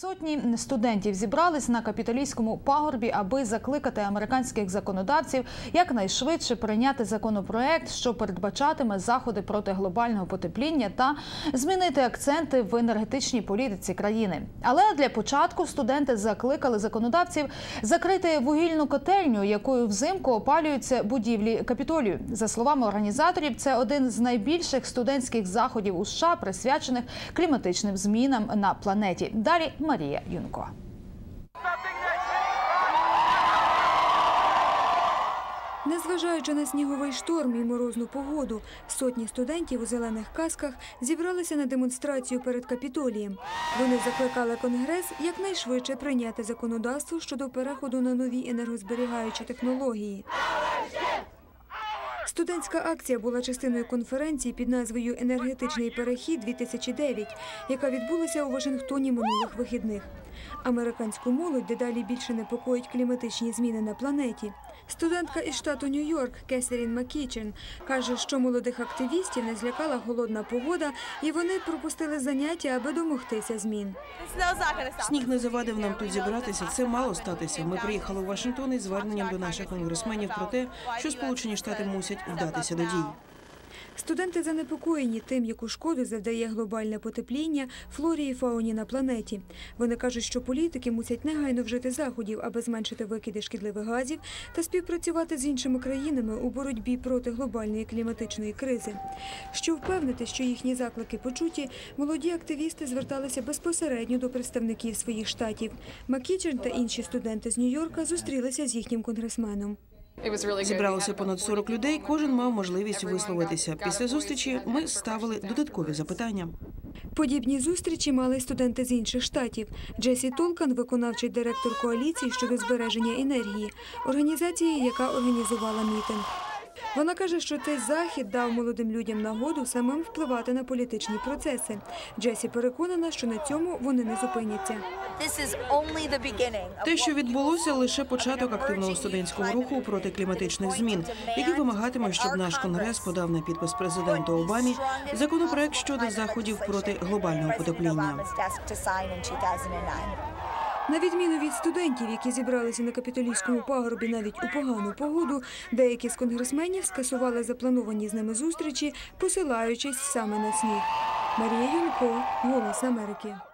Сотні студентів зібрались на капітолійському пагорбі, аби закликати американських законодавців якнайшвидше прийняти законопроект, що передбачатиме заходи проти глобального потепління та змінити акценти в енергетичній політиці країни. Але для початку студенти закликали законодавців закрити вугільну котельню, якою взимку опалюються будівлі капітолію. За словами організаторів, це один з найбільших студентських заходів у США, присвячених кліматичним змінам на планеті. Далі Марія Юнко. Незважаючи на сніговий шторм і морозну погоду, сотні студентів у зелених касках зібралися на демонстрацію перед капітолієм. Вони закликали Конгрес якнайшвидше прийняти законодавство щодо переходу на нові енергозберігаючі технології. Студентська акція була частиною конференції під назвою Енергетичний перехід 2009 яка відбулася у Вашингтоні минулих вихідних. Американську молодь дедалі більше непокоїть кліматичні зміни на планеті. Студентка із штату Нью-Йорк Кесерін Макічен каже, що молодих активістів не злякала голодна погода, і вони пропустили заняття, аби домогтися змін. Сніг не завадив нам тут зібратися. Це мало статися. Ми приїхали у Вашингтон із зверненням до наших конгресменів про те, що Сполучені Штати мусять вдатися до дій. Студенти занепокоєні тим, яку шкоду завдає глобальне потепління флорі і фауні на планеті. Вони кажуть, що політики мусять негайно вжити заходів, аби зменшити викиди шкідливих газів та співпрацювати з іншими країнами у боротьбі проти глобальної кліматичної кризи. Щоб впевнити, що їхні заклики почуті, молоді активісти зверталися безпосередньо до представників своїх штатів. Макічен та інші студенти з Нью-Йорка зустрілися з їхнім конгресменом. Зібралося понад 40 людей. Кожен мав можливість висловитися. Після зустрічі ми ставили додаткові запитання. Подібні зустрічі мали студенти з інших штатів. Джесі Толкан, виконавчий директор коаліції щодо збереження енергії, організації, яка організувала мітинг. Вона каже, що цей захід дав молодим людям нагоду самим впливати на політичні процеси. Джесі переконана, що на цьому вони не зупиняться. This is only the beginning. of Те, що відбулося, лише початок активного студентського руху проти кліматичних змін, який вимагатиме, щоб наш конгрес подав на підпис президенту Обамі законопроект щодо заходів проти глобального потепління. На відміну від студентів, які зібралися на капітолійському пагорбі навіть у погану погоду, деякі з конгресменів скасували заплановані з ними зустрічі, посилаючись саме на сніг. Марія Юнко, Голос Америки.